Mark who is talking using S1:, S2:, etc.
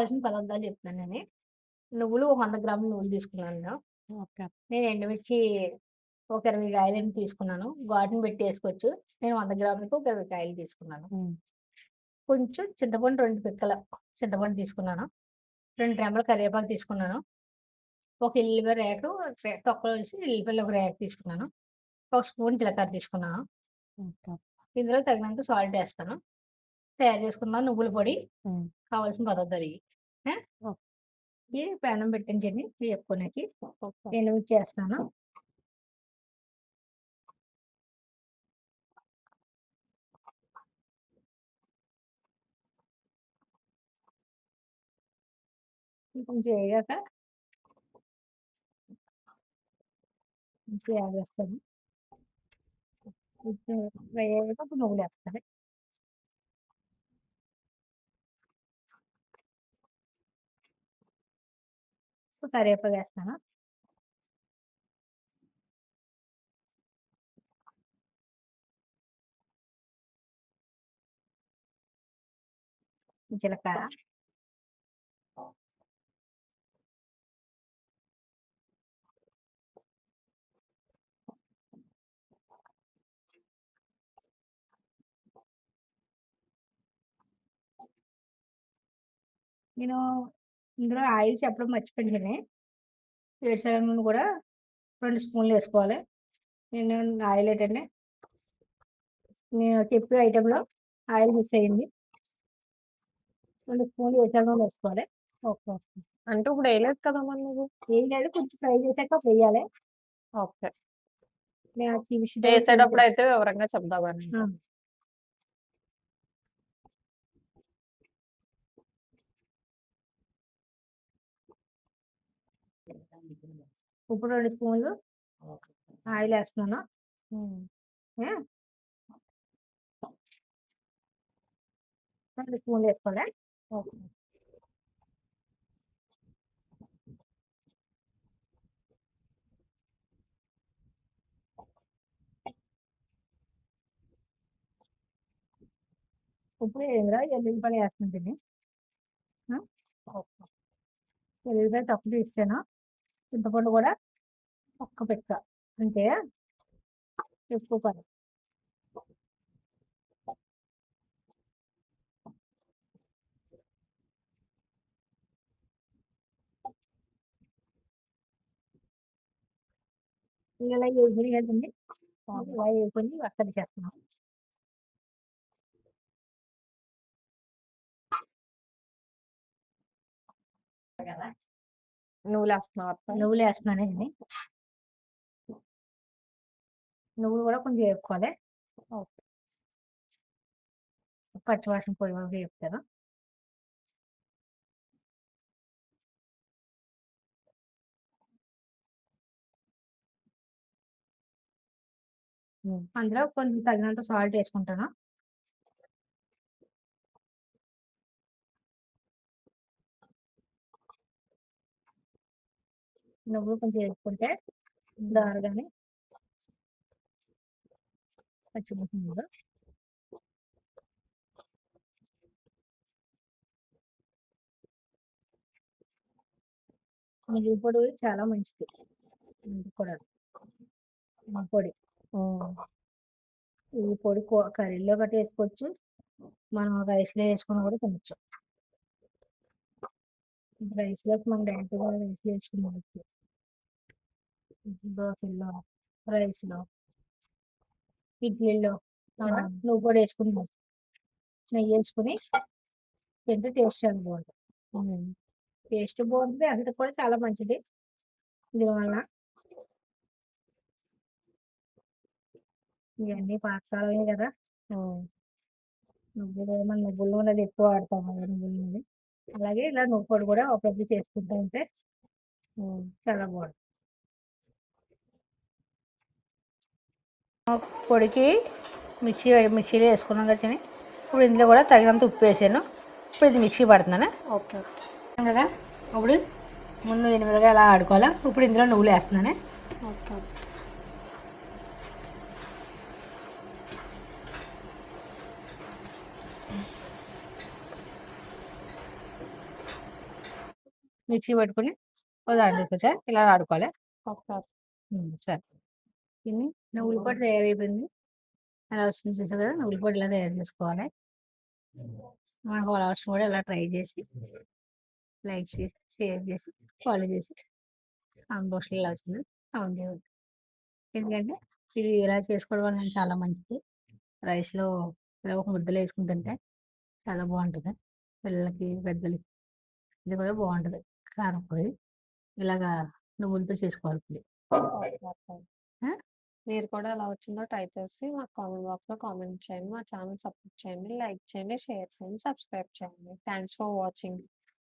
S1: కావాల్సిన పదార్థాలు చెప్తాను నేను. నువ్వులు ఒక వంద గ్రాములు నువ్వులు తీసుకున్నాను
S2: ఓకే.
S1: నేను ఎండుమిర్చి ఒక ఇరవై కాయలని తీసుకున్నాను. ఘాటును పెట్టి వేసుకోవచ్చు. నేను వంద గ్రాములకు ఒక ఇరవై కాయలు తీసుకున్నాను. కొంచెం చింతపండు రెండు పిక్కల చింతపండు తీసుకున్నాను. రెండు రెమ్మల కరివేపాకు తీసుకున్నాను. ఒక ఎల్లిపాయ రేకు తొక్కలు వేసి ఎల్లిపాయలు ఒక రేకు తీసుకున్నాను. ఒక స్పూన్ జీలకర్ర తీసుకున్నాను. ఇందులో తగినంత సాల్ట్ వేస్తాను. తయారు చేసుకున్న నువ్వుల పొడి కావాల్సిన పదార్థాలు ఇవి ప్యానం పెట్టించండి చెప్పుకోనికి నేను చేస్తాను. కొంచెం కొంచెం వేగేస్తాను కొంచెం వేగాక అప్పుడు నువ్వులు వేస్తాను. కరివేపాకు వేస్తాను జీలకర్ర. నేను ఇందులో ఆయిల్ చెప్పడం మర్చిపోయాను వేరుశనగ నూనె కూడా రెండు స్పూన్లు వేసుకోవాలి. నేను ఆయిల్ ఏంటంటే నేను చెప్పే ఐటెంలో ఆయిల్ మిస్ అయ్యింది రెండు స్పూన్లు వేరుశనగ నూనె వేసుకోవాలి.
S2: ఓకే. ఓకే అంటే ఇప్పుడు వేయలేదు కదమ్మా నువ్వు?
S1: ఏం లేదు కొంచెం ఫ్రై చేశాక వేయాలి.
S2: ఓకే. వేసేటప్పుడు అయితే వివరంగా చెప్దామని.
S1: ఇప్పుడు రెండు స్పూన్లు ఆయిల్ వేస్తున్నాను? రెండు స్పూన్లు వేసుకోవాలి ఇప్పుడు ఇందులో ఎల్లుల్లిపాయలు వేస్తుంటుంది
S2: ఓకే.
S1: ఎల్లుల్లిపాయ తక్కువ తీస్తాను? చింతపండు కూడా ఒక్క పెక్క అంటే ఎక్కువ పని ఇలా వేసుకుని కదండి. ఇలా వేసుకొని అక్కడి చేస్తున్నాం
S2: నువ్వులు వేస్తున్నావు
S1: నువ్వులు వేస్తున్నానండి నువ్వులు కూడా కొంచెం వేపుకోవాలి
S2: ఓకే.
S1: పచ్చివాసన పొడి వరకు వేపుతాను
S2: ఉమ్,
S1: అందులో కొంచెం తగినంత సాల్ట్ వేసుకుంటాను. నువ్వులు కొంచెం వేసుకుంటే దారుగానే పచ్చిమిరపకాయలు మిగిలి పొడి చాలా మంచిది. కూడా. పొడి. ఈ పొడి కర్రీలో గట్రా వేసుకోవచ్చు. మనం రైస్లో వేసుకుని కూడా తినచ్చు. రైస్లోకి మనం డైరెక్ట్గా రైస్లో వేసుకున్నాం దోశల్లో రైస్లో ఇడ్లీలో. నువ్వు కూడా వేసుకుని. నెయ్యి వేసుకుని తింటే టేస్ట్ చాలా బాగుంటుంది. టేస్ట్ బాగుంటుంది అంత కూడా చాలా మంచిది. దీనివల్ల ఇవన్నీ పాతకాలమే కదా. నువ్వులు మన నువ్వుల నూనె అది ఎక్కువ వాడతాం కదా నువ్వుల నూనె. అలాగే ఇలా నువ్వు పొడి కూడా అప్పుడప్పుడు చేసుకుంటూ ఉంటే. చాలా బాగుంటుంది. పొడికి మిక్సీ మిక్సీలో వేసుకున్నాం కదా ఇప్పుడు ఇందులో కూడా తగినంత ఉప్పు వేసాను. ఇప్పుడు ఇది మిక్సీ పడుతున్నాను
S2: ఓకే
S1: కదా ఇప్పుడు ముందు ఎనిమిదిగా అలా ఆడుకోవాలా ఇప్పుడు ఇందులో నువ్వులు వేస్తున్నాను.
S2: ఓకే
S1: మిక్సీ పట్టుకొని దాంట్లో తీసుకొచ్చా ఇలా ఆడుకోవాలి?
S2: ఓకే
S1: సరే. దీన్ని నువ్వుల పొడి తయారైపోయింది. అలా వస్తుంది చూసారు కదా నువ్వుల పొడి ఇలా తయారు చేసుకోవాలి? మనకు అలవాటు కూడా ఇలా ట్రై చేసి లైక్ చేసి షేర్ చేసి ఫాలో చేసి కాంపోస్ట్ ఇలా వచ్చింది. అవును ఎందుకంటే ఇది ఇలా చేసుకోవడం వల్ల చాలా మంచిది. రైస్లో ఇలా ఒక ముద్దలో వేసుకుని తింటే చాలా బాగుంటుంది. పిల్లలకి పెద్దలకి ఇది కూడా బాగుంటుంది. కారం పొడి ఇలాగా నువ్వులతో చేసుకోవాలి?
S2: మీరు కూడా ఎలా వచ్చిందో ట్రై చేసి మాకు కామెంట్ బాక్స్లో కామెంట్ చేయండి మా ఛానల్ సపోర్ట్ చేయండి లైక్ చేయండి షేర్ చేయండి సబ్స్క్రైబ్ చేయండి. Thanks for watching.